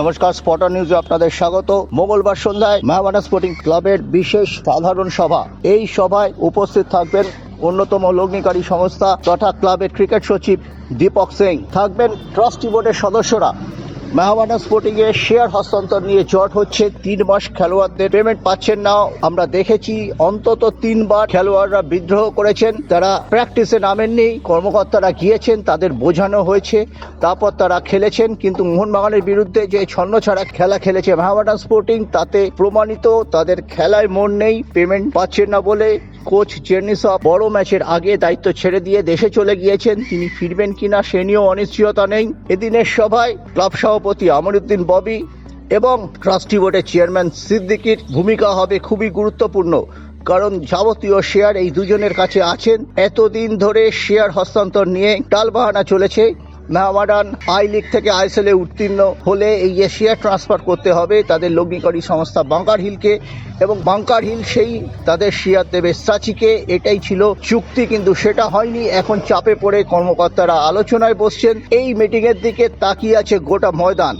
নমস্কার স্পটার নিউজে আপনাদের স্বাগত। মঙ্গলবার সন্ধ্যায় মেহমানা স্পোর্টিং ক্লাবের বিশেষ সাধারণ সভা। এই সভায় উপস্থিত থাকবেন অন্যতম লগ্নিকারী সংস্থা তথা ক্লাবের ক্রিকেট সচিব দীপক সিং। থাকবেন ট্রাস্টি বোর্ডের সদস্যরা। মেহমানা স্পোর্টিং এর শেয়ার হস্তান্তর নিয়ে জট হচ্ছে। তিন মাস খেলোয়াড়দের পেমেন্ট পাচ্ছেন না। আমরা দেখেছি, অন্তত তিনবার খেলোয়াড়রা বিদ্রোহ করেছেন। তারা প্র্যাকটিসে নামেননি। কর্মকর্তারা গিয়েছেন, তাদের বোঝানো হয়েছে। তারপর তারা খেলেছেন, কিন্তু মোহনবাগানের বিরুদ্ধে যে ছন্ন ছাড়া খেলা খেলেছে মেহমাডান স্পোর্টিং তাতে প্রমাণিত তাদের খেলায় মন নেই। পেমেন্ট পাচ্ছেন না বলে কোচ জের্নিসা বড় ম্যাচের আগে দায়িত্ব ছেড়ে দিয়ে দেশে চলে গিয়েছেন। তিনি ফিরবেন কিনা সে নিয়েও অনিশ্চয়তা নেই। এদিনের সভায় ক্লাব সভাপতি আমরুদ্দিন ববি এবং ট্রাস্টি বোর্ডের চেয়ারম্যান সিদ্দিকির ভূমিকা হবে খুবই গুরুত্বপূর্ণ। কারণ যাবতীয় শেয়ার এই দুজনের কাছে আছেন। এতদিন ধরে শেয়ার হস্তান্তর নিয়ে টালবাহানা চলেছে। মেহমাডান আই লিগ থেকে আইএসএল উত্তীর্ণ হলে এই এশিয়া ট্রান্সফার করতে হবে তাদের লগ্নিকারী সংস্থা বাঙ্কার হিলকে এবং বাঙ্কার হিল সেই তাদের শিয়ার দেবে সাচিকে। এটাই ছিল চুক্তি, কিন্তু সেটা হয়নি। এখন চাপে পড়ে কর্মকর্তারা আলোচনায় বসছেন। এই মিটিংয়ের দিকে তাকিয়ে আছে গোটা ময়দান।